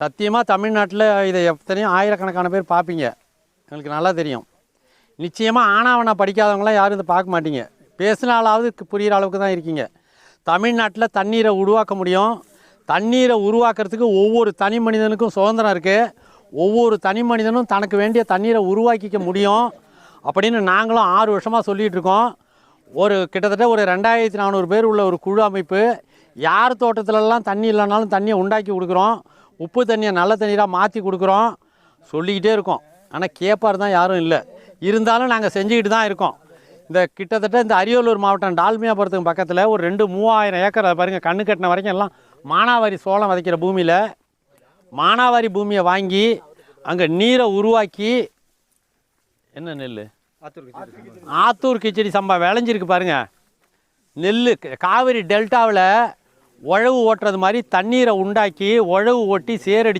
சத்தியமாக தமிழ்நாட்டில் இதை எத்தனையும் ஆயிரக்கணக்கான பேர் பார்ப்பீங்க. எங்களுக்கு நல்லா தெரியும். நிச்சயமாக ஆனாவனா படிக்காதவங்களாம் யாரும் இதை பார்க்க மாட்டீங்க. பேசினாலாவது புரிகிற அளவுக்கு தான் இருக்கீங்க. தமிழ்நாட்டில் தண்ணீரை உருவாக்க முடியும். தண்ணீரை உருவாக்குறதுக்கு ஒவ்வொரு தனி மனிதனுக்கும் சுதந்திரம் இருக்குது ஒவ்வொரு தனி மனிதனும் தனக்கு வேண்டிய தண்ணீரை உருவாக்கிக்க முடியும். அப்படின்னு நாங்களும் ஆறு வருஷமாக சொல்லிகிட்டு இருக்கோம். ஒரு கிட்டத்தட்ட ஒரு ரெண்டாயிரத்தி நானூறு பேர் உள்ள ஒரு குழு அமைப்பு. யார் தோட்டத்துலலாம் தண்ணி இல்லைனாலும் தண்ணியை உண்டாக்கி கொடுக்குறோம். உப்பு தண்ணியை நல்ல தண்ணீராக மாற்றி கொடுக்குறோம். சொல்லிக்கிட்டே இருக்கோம். ஆனால் கேப்பார் தான் யாரும் இல்லை. இருந்தாலும் நாங்கள் செஞ்சுக்கிட்டு தான் இருக்கோம். இந்த கிட்டத்தட்ட இந்த அரியலூர் மாவட்டம் டால்மியாபுரத்துக்கு பக்கத்தில் ஒரு ரெண்டு மூவாயிரம் ஏக்கர் பாருங்கள் கண்ணு கட்டின வரைக்கும் எல்லாம் மானாவாரி சோளம் விதைக்கிற பூமியில் மானாவாரி பூமியை வாங்கி அங்கே நீரை உருவாக்கி என்ன நெல் ஆத்தூர் கிச்சடி சம்பா விளைஞ்சிருக்கு பாருங்கள் நெல் காவிரி டெல்டாவில் உழவு ஓட்டுறது மாதிரி தண்ணீரை உண்டாக்கி உழவு ஓட்டி சேரடி